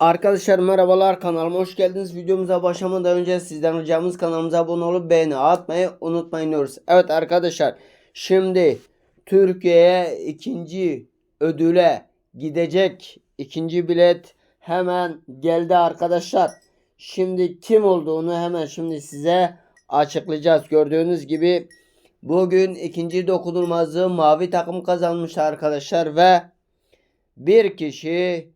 Arkadaşlar merhabalar kanalıma hoş geldiniz. Videomuza başlamadan önce sizden ricamız kanalımıza abone olup beğeni atmayı unutmayın diyoruz. Evet arkadaşlar şimdi Türkiye'ye ikinci ödüle gidecek ikinci bilet hemen geldi arkadaşlar. Şimdi kim olduğunu hemen şimdi size açıklayacağız. Gördüğünüz gibi bugün ikinci dokunulmazlığı mavi takım kazanmış arkadaşlar ve bir kişi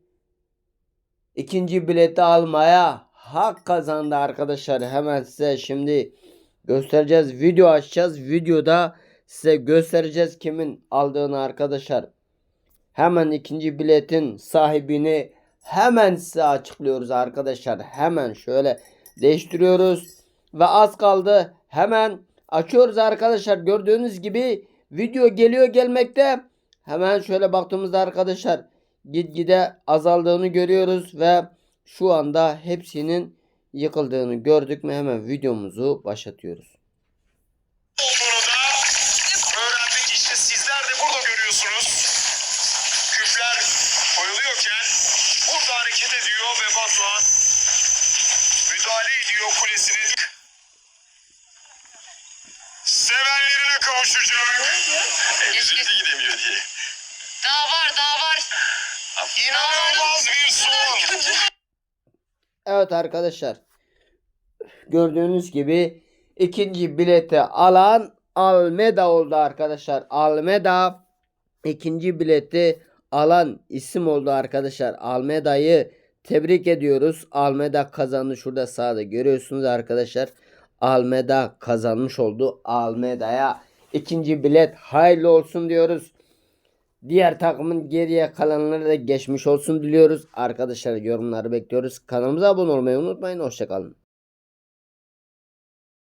ikinci bileti almaya hak kazandı arkadaşlar. Hemen size şimdi göstereceğiz. Video açacağız. Videoda size göstereceğiz kimin aldığını arkadaşlar. Hemen ikinci biletin sahibini hemen size açıklıyoruz arkadaşlar. Hemen şöyle değiştiriyoruz. Ve az kaldı. Hemen açıyoruz arkadaşlar. Gördüğünüz gibi video geliyor gelmekte. Hemen şöyle baktığımızda arkadaşlar gitgide azaldığını görüyoruz ve şu anda hepsinin yıkıldığını gördük mü hemen videomuzu başlatıyoruz. öğrendik işte sizler de burada görüyorsunuz. Küpler koyuluyorken burada hareket ediyor ve Batuhan müdahale ediyor kulesinin. Sevenlerine kavuşacak. E, üzüntü gidemiyor diye. Daha. İnanılmaz bir son. Evet arkadaşlar gördüğünüz gibi ikinci bileti alan Almeda oldu arkadaşlar. Almeda ikinci bileti alan isim oldu arkadaşlar. Almeda'yı tebrik ediyoruz. Almeda kazandı. Şurada sağda görüyorsunuz arkadaşlar. Almeda kazanmış oldu. Almeda'ya ikinci bilet hayırlı olsun diyoruz. Diğer takımın geriye kalanları da geçmiş olsun diliyoruz. Arkadaşlar yorumları bekliyoruz. Kanalımıza abone olmayı unutmayın. Hoşçakalın.